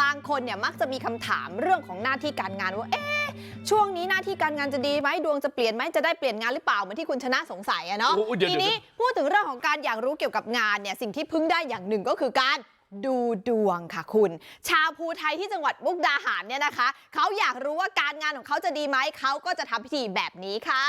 บางคนเนี่ยมักจะมีคำถามเรื่องของหน้าที่การงานว่าเอ๊ะช่วงนี้หน้าที่การงานจะดีไหมดวงจะเปลี่ยนไหมจะได้เปลี่ยนงานหรือเปล่าเหมือนที่คุณชนะสงสัยอะเนาะโอ้เดี๋ยวทีนี้พูดถึงเรื่องของการอยากรู้เกี่ยวกับงานเนี่ยสิ่งที่พึ่งได้อย่างหนึ่งก็คือการดูดวงค่ะคุณ ชาวภูไทยที่จังหวัดมุกดาหารเนี่ยนะคะ เขาอยากรู้ว่าการงานของเขาจะดีไหมเขาก็จะทำพิธีแบบนี้ค่ะ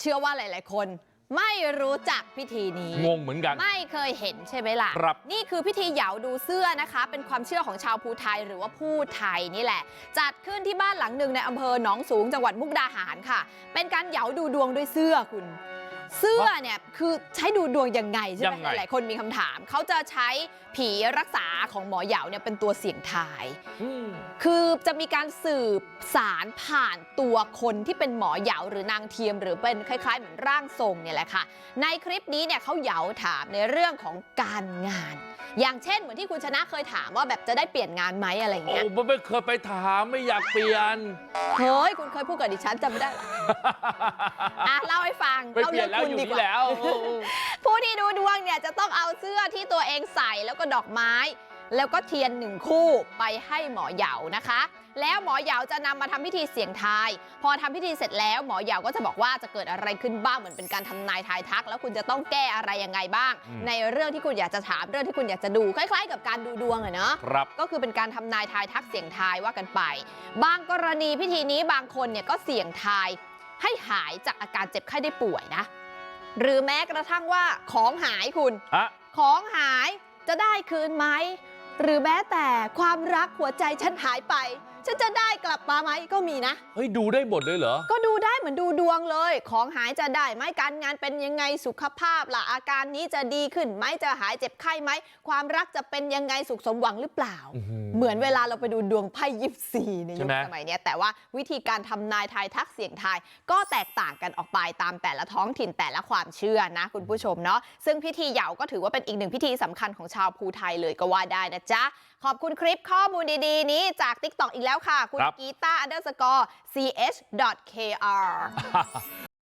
เชื่อว่าหลายๆคนไม่รู้จักพิธีนี้งงเหมือนกันไม่เคยเห็นใช่ไหมล่ะครับนี่คือพิธีเหยาดูเสื้อนะคะ เป็นความเชื่อของชาวภูไทยหรือว่าผู้ไทยนี่แหละ จัดขึ้นที่บ้านหลังหนึ่งในอำเภอหนองสูงจังหวัดมุกดาหารค่ะ เป็นการเหยาดูดวงด้วยเสื้อคุณ เสื้อเนี่ยคือใช้ดูดวงยังไงใช่ยัไหมงไงหลายๆคนมีคำถามเขาจะใช้ผีรักษาของหมอเหยาเนี่ยเป็นตัวเสี่ยงทายอืมคือจะมีการสืบสารผ่านตัวคนที่เป็นหมอเหยาหรือนางเทียม หรือเป็นคล้ายๆเหมือนร่างทรงเนี่ยแหละค่ะในคลิปนี้เนี่ยเขาเหยาถามในเรื่องของการงาน อย่างเช่นเหมือนที่คุณชนะเคยถามว่าแบบจะได้เปลี่ยนงานไหมอะไรอย่างโอ้เงี้ยไม่เคยไปถามไม่อยากเปลี่ยน เฮ้ย คุณเคยพูดกับดิฉันจำไม่ได้เหรออะเล่าให้ฟังไม่เปลี่ยนแล้วคุณอยู่ดีนี่กว่าแล้ว ผู้ที่ดูดวงเนี่ยจะต้องเอาเสื้อที่ตัวเองใส่แล้วก็ดอกไม้ แล้วก็เทียนหนึ่งคู่ไปให้หมอเหยานะคะ แล้วหมอเหยาจะนำมาทำพิธีเสี่ยงทาย พอทำพิธีเสร็จแล้วหมอเหยาก็จะบอกว่าจะเกิดอะไรขึ้นบ้างเหมือนเป็นการทำนายทายทัก แล้วคุณจะต้องแก้อะไรยังไงบ้างอืมในเรื่องที่คุณอยากจะถามเรื่องที่คุณอยากจะดูคล้ายๆ กับการดูดวงอะเนาะครับก็คือเป็นการทำนายทายทักเสี่ยงทายว่ากันไป บางกรณีพิธีนี้บางคนเนี่ยก็เสี่ยงทาย ให้หายจากอาการเจ็บไข้ได้ป่วยนะ หรือแม้กระทั่งว่าของหายคุณอะของหายจะได้คืนไหม หรือแม้แต่ความรักหัวใจฉันหายไป ฉันจะได้กลับมาไหมก็มีนะ เฮ้ยดูได้หมดเลยเหรอ ก็ดูได้เหมือนดูดวงเลย ของหายจะได้ไหมการงานเป็นยังไงสุขภาพล่ะอาการนี้จะดีขึ้นไหมจะหายเจ็บไข้ไหมความรักจะเป็นยังไงสุขสมหวังหรือเปล่า อื้อหือเหมือนเวลาเราไปดูดวงไพ่ยิปซีในใช่ยุคไหม สมัยเนี้ยแต่ว่าวิธีการทำนายทายทักเสียงทายก็แตกต่างกันออกไปตามแต่ละท้องถิ่นแต่ละความเชื่อนะ คุณผู้ชมเนาะซึ่งพิธีเหยาก็ถือว่าเป็นอีกหนึ่งพิธีสำคัญของชาวภูไทยเลยก็ว่าได้นะจ๊ะขอบคุณคลิปข้อมูลดีๆ นี้จาก TikTok อีกแล้วค่ะ คุณครับกีตาร์ underscore ch kr